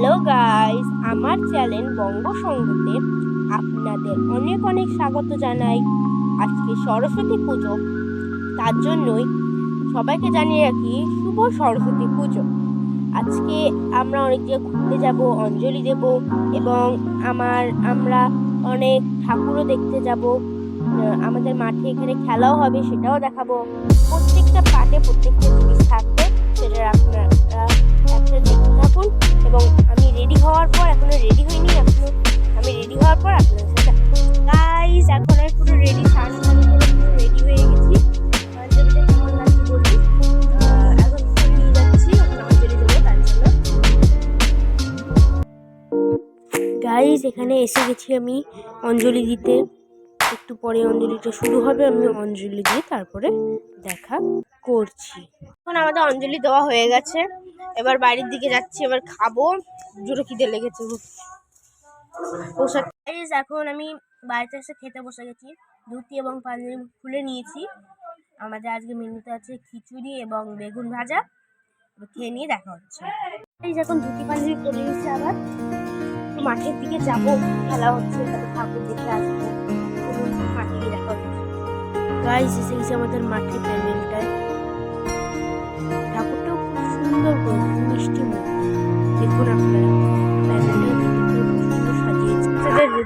Hello guys আমার channel Banga বঙ্গসঙ্গতে আপনাদের অনেক অনেক স্বাগত জানাই। আজকে সরস্বতী পুজো। তার জন্যই সবাইকে জানিয়ে রাখি, শুভ সরস্বতী পুজো। আজকে আমরা অনেক জায়গায় ঘুরতে যাব, অঞ্জলি দেব এবং আমার, আমরা অনেক ঠাকুরও দেখতে যাব। আমাদের মাঠে এখানে খেলাও হবে, সেটাও দেখাবো। প্রত্যেকটা পার্টে প্রত্যেকটা জিনিস থাকবে। সেটা আপনারা একটা দেখতে থাকুন এবং আমি রেডি হওয়ার পর, এখনও রেডি হইনি, এখনও আমি রেডি হওয়ার পর আপনাদের সাথে গাইস এখন আমি পুরো রেডি পুরো রেডি হয়ে গেছি। এখন নিয়ে যাচ্ছি গাইস এখানে এসে গেছি আমি অঞ্জলি দিতে। একটু পরে অঞ্জলিটা শুরু হবে, আমি অঞ্জলি দিয়ে তারপরে দেখা করছি। এখন আমাদের অঞ্জলি দেওয়া হয়ে গেছে। এবার বাড়ির দিকে যাচ্ছি, এবার খাব। জোরে খিদে লেগেছে এখন আমি বাড়িতে এসে খেতে বসে গেছি। ধুতি এবং পাঞ্জাবি খুলে নিয়েছি। আমাদের আজকে মেনুতে আছে খিচুড়ি এবং বেগুন ভাজা। খেয়ে নিয়ে দেখা হচ্ছে। এই এখন ধুতি পাঞ্জাবি পরে নিয়েছি আবার। মাঠের দিকে যাব। খেলা হচ্ছে ঠাকুর দেখে আসব। গাইস এসে আমাদের মাঠে প্যান্ডেলটায় ঠাকুরটাও খুব সুন্দর করেছে মিষ্টি মুখ দেখুন আপনারা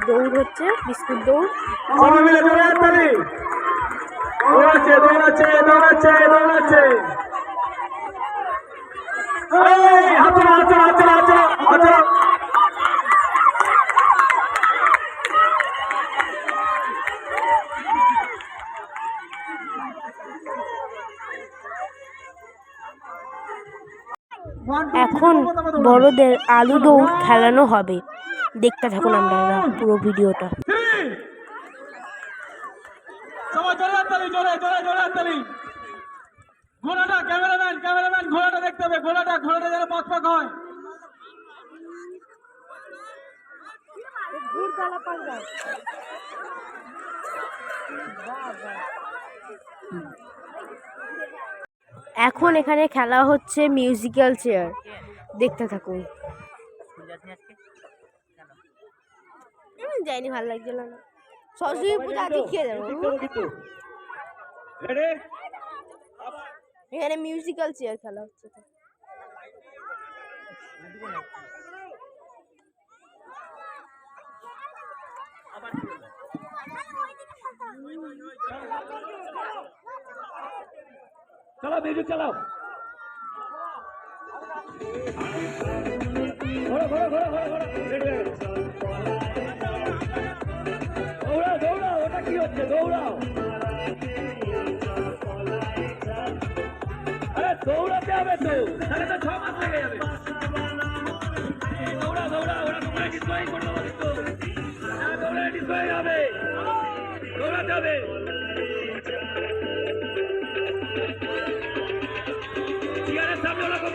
দৌড় হচ্ছে, বিস্কুট দৌড়। দৌড়াচ্ছে দৌড়াচ্ছে দৌড়াচ্ছে দৌড়াচ্ছে। হাত হাত এখন বড়দের আলু দৌড় খেলানো হবে। দেখতে থাকুন আপনারা পুরো ভিডিওটা। ঘোড়াটা ক্যামেরাম্যান ক্যামেরাম্যান ঘোড়াটা দেখতে হবে। ঘোড়াটা ঘোড়াটা যেন পক পক হয়। এখন এখানে খেলা হচ্ছে মিউজিক্যাল চেয়ার দেখতে থাকুন। যাইনি ভালো লাগছিল না। সরস্বতী পূজা আজকে খেয়ে যাব এখানে মিউজিক্যাল চেয়ার খেলা হচ্ছে। তো। চলো মিউজিক চালাও। ঘোড়া ঘোড়া ঘোড়া ঘোড়া ঘোড়া। দৌড়াও দৌড়াও, ওটা কি হচ্ছে? দৌড়াও। আরে, দৌড়াতে হবে তো। তাহলে তো ছ মাস লেগে যাবে। দৌড়া দৌড়া ওরা তোমার ডিসপ্লে করে দেবো হ্যাঁ দৌড়া ডিসপ্লে হবে। দৌড়াতে হবে।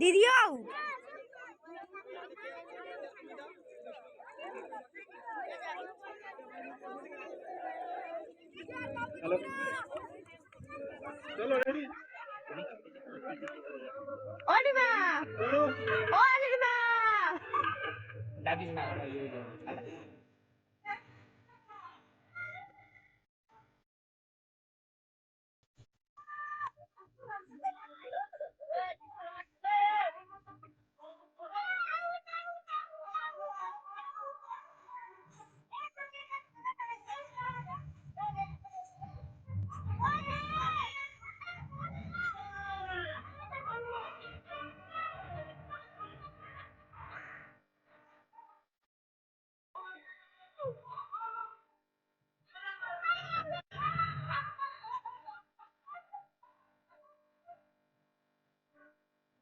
দিদি আউট হ্যালো। চলো রেডি অনিমা অনিমা ডাকিস না।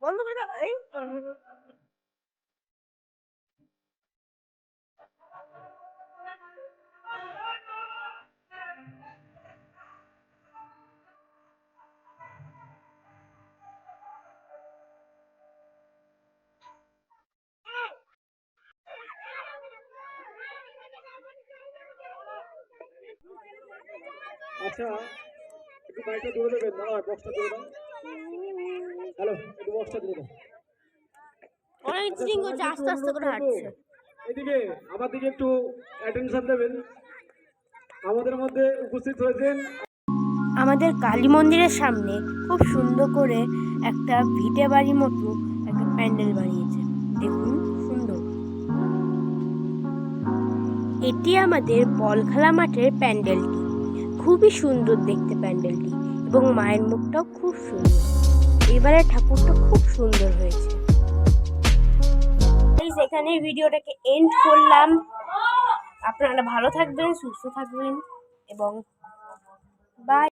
বন্ধ করে এই আচ্ছা একটু মাইকটা দূরে দেবেন দাঁড়া বক্সটা দূরে দাও। হ্যালো একটু বক্সটা দূরে দাও। অনেক চিটিং করছে আস্তে আস্তে করে হাঁটছে। এদিকে আমার দিকে একটু অ্যাটেনশন দেবেন। আমাদের মধ্যে উপস্থিত হয়েছেন আমাদের কালী মন্দিরের সামনে খুব সুন্দর করে একটা ভিটে বাড়ির মতো একটা প্যান্ডেল বানিয়েছে। দেখুন সুন্দর। এটি আমাদের বলখেলা মাঠের প্যান্ডেলটি। খুবই সুন্দর দেখতে প্যান্ডেলটি এবং মায়ের মুখটাও খুব সুন্দর। এবারে ঠাকুরটা খুব সুন্দর হয়েছে। এখানে ভিডিওটাকে এন্ড করলাম। আপনারা ভালো থাকবেন, সুস্থ থাকবেন, এবং বাই